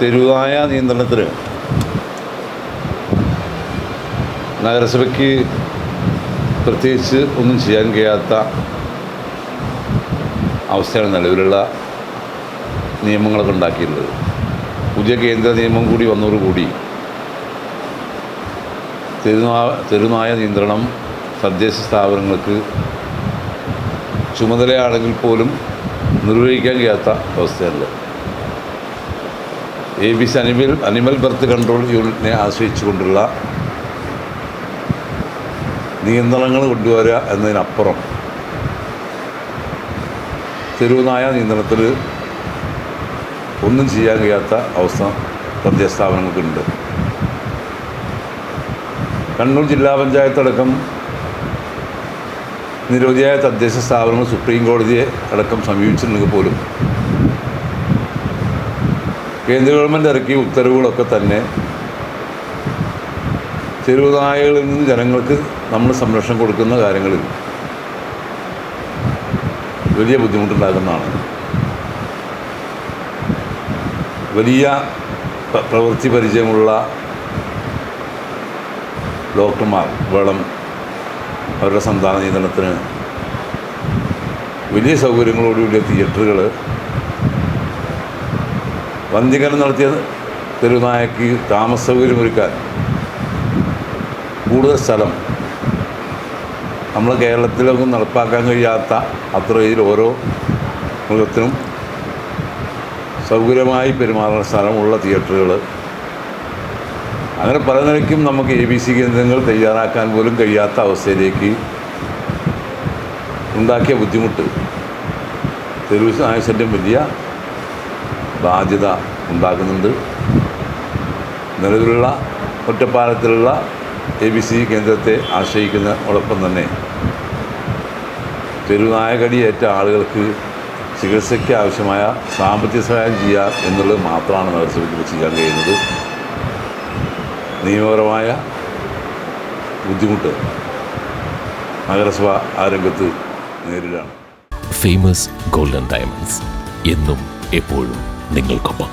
തെരുവായ നിയന്ത്രണത്തിന് നഗരസഭയ്ക്ക് പ്രത്യേകിച്ച് ഒന്നും ചെയ്യാൻ കഴിയാത്ത അവസ്ഥയാണ് നിലവിലുള്ള നിയമങ്ങളൊക്കെ ഉണ്ടാക്കിയിട്ടുള്ളത്. പുതിയ കേന്ദ്ര നിയമം കൂടി വന്നതോടുകൂടി തെരുനായ നിയന്ത്രണം തദ്ദേശ സ്ഥാപനങ്ങൾക്ക് ചുമതലയാണെങ്കിൽ പോലും നിർവഹിക്കാൻ കഴിയാത്ത അവസ്ഥയുണ്ട് A B C animal animal birth control യൂണിറ്റിനെ ആശ്രയിച്ചുകൊണ്ടുള്ള നിയന്ത്രണങ്ങൾ കൊണ്ടുവരിക എന്നതിനപ്പുറം തെരുവുനായ നിയന്ത്രണത്തിൽ ഒന്നും ചെയ്യാൻ കഴിയാത്ത അവസ്ഥ തദ്ദേശ സ്ഥാപനങ്ങൾക്കുണ്ട് കണ്ണൂർ ജില്ലാ പഞ്ചായത്ത് അടക്കം നിരവധിയായ തദ്ദേശ സ്ഥാപനങ്ങൾ സുപ്രീം കോടതിയെ അടക്കം സമീപിച്ചിട്ടുണ്ടെങ്കിൽ പോലും കേന്ദ്ര ഗവൺമെന്റ് ഇറക്കിയ ഉത്തരവുകളൊക്കെ തന്നെ തെരുവുനായകളിൽ നിന്ന് ജനങ്ങൾക്ക് നമ്മൾ സംരക്ഷണം കൊടുക്കുന്ന കാര്യങ്ങളിൽ വലിയ ബുദ്ധിമുട്ടുണ്ടാകുന്നതാണ്. വലിയ പ്ര- പ്രവൃത്തി പരിചയമുള്ള ഡോക്ടർമാർ വേണം അവരുടെ സന്താന നിയന്ത്രണത്തിന് വലിയ സൗകര്യങ്ങളോടുകൂടിയ തിയേറ്ററുകൾ വന്ധ്യകരണം നടത്തിയ തെരുവുനായക്ക് താമസ സൗകര്യമൊരുക്കാൻ കൂടുതൽ സ്ഥലം. നമ്മൾ കേരളത്തിലൊന്നും നടപ്പാക്കാൻ കഴിയാത്ത അത്ര രീതിയിൽ ഓരോ മൃഗത്തിനും സൗകര്യമായി പെരുമാറുന്ന സ്ഥലമുള്ള തിയേറ്ററുകൾ. അങ്ങനെ പല നിലയ്ക്കും നമുക്ക് എ ബി സി കേന്ദ്രങ്ങൾ തയ്യാറാക്കാൻ പോലും കഴിയാത്ത അവസ്ഥയിലേക്ക് ഉണ്ടാക്കിയ ബുദ്ധിമുട്ട്. തെരുവ് നായശല്യം വലിയ ബാധ്യത ഉണ്ടാക്കുന്നുണ്ട്. നിലവിലുള്ള ഒറ്റപ്പാലത്തിലുള്ള എ ബി സി കേന്ദ്രത്തെ ആശ്രയിക്കുന്നതോടൊപ്പം തന്നെ തെരുവായകടിയേറ്റ ആളുകൾക്ക് ചികിത്സയ്ക്ക് ആവശ്യമായ സാമ്പത്തിക സഹായം ചെയ്യുക എന്നുള്ളത് മാത്രമാണ് നഗരസഭയ്ക്ക് ചെയ്യാൻ കഴിയുന്നത്. നിയമപരമായ ബുദ്ധിമുട്ട് നഗരസഭ ആ രംഗത്ത് നേരിടാണ്. ഫേമസ് ഗോൾഡൻ ഡയമണ്ട്സ് എന്നും എപ്പോഴും നിങ്ങൾക്കൊപ്പം